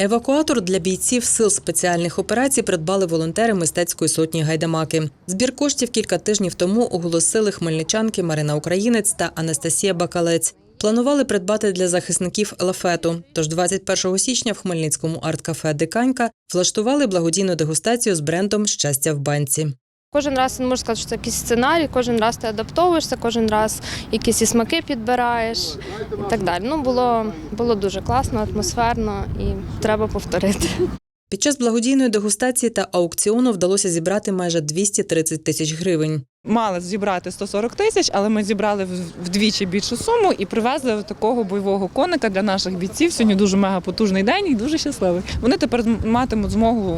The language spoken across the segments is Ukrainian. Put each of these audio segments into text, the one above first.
Евакуатор для бійців сил спеціальних операцій придбали волонтери мистецької сотні гайдамаки. Збір коштів кілька тижнів тому оголосили хмельничанки Марина Українець та Анастасія Бакалець. Планували придбати для захисників лафету. Тож 21 січня в Хмельницькому арт-кафе Диканька влаштували благодійну дегустацію з брендом Щастя в банці. Кожен раз не можу сказати, що це якийсь сценарій, кожен раз ти адаптовуєшся, кожен раз якісь і смаки підбираєш і так далі. Ну було, було дуже класно, атмосферно і треба повторити. Під час благодійної дегустації та аукціону вдалося зібрати майже 230 тисяч гривень. Мали зібрати 140 тисяч, але ми зібрали вдвічі більшу суму і привезли такого бойового коника для наших бійців. Сьогодні дуже мега потужний день і дуже щасливий. Вони тепер матимуть змогу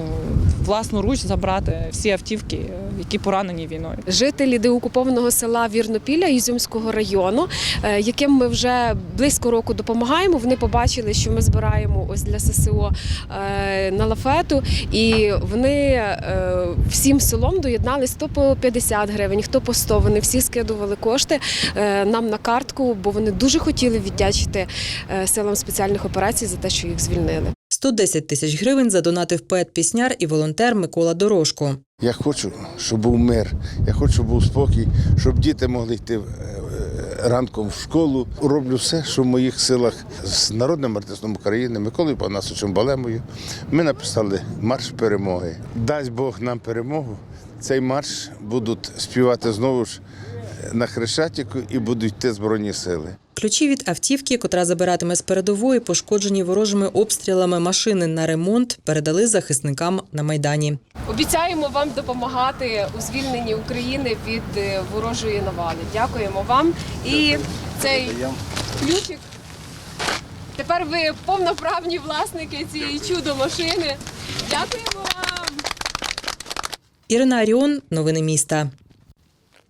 власноруч забрати всі автівки, е, які поранені війною. жителі деокупованого села Вірнопілля Ізюмського району, е, яким ми вже близько року допомагаємо. Вони побачили, що ми збираємо ось для ССО е, на лафету, і вони всім селом доєднались хто по 50 гривень, хто по 100. Вони всі скидували кошти е, нам на картку, бо вони дуже хотіли віддячити е, силам спеціальних операцій за те, що їх звільнили. 110 тисяч гривень задонатив поет-пісняр і волонтер Микола Дорожко. Я хочу, щоб був мир, я хочу, щоб був спокій, щоб діти могли йти е, ранком в школу. Роблю все, що в моїх силах з народним артистом України Миколою Панасовичем Балемою. Ми написали марш перемоги. Дасть Бог нам перемогу. Цей марш будуть співати знову ж на Хрещатику і будуть йти Збройні сили. Ключі від автівки, котра забиратиме з передової, пошкоджені ворожими обстрілами машини на ремонт, передали захисникам на майдані. Обіцяємо вам допомагати у звільненні України від е, ворожої навали. Дякуємо вам. І цей ключик. Тепер ви повноправні власники цієї чудо машини. Дякуємо вам. Ірина Аріон, новини міста.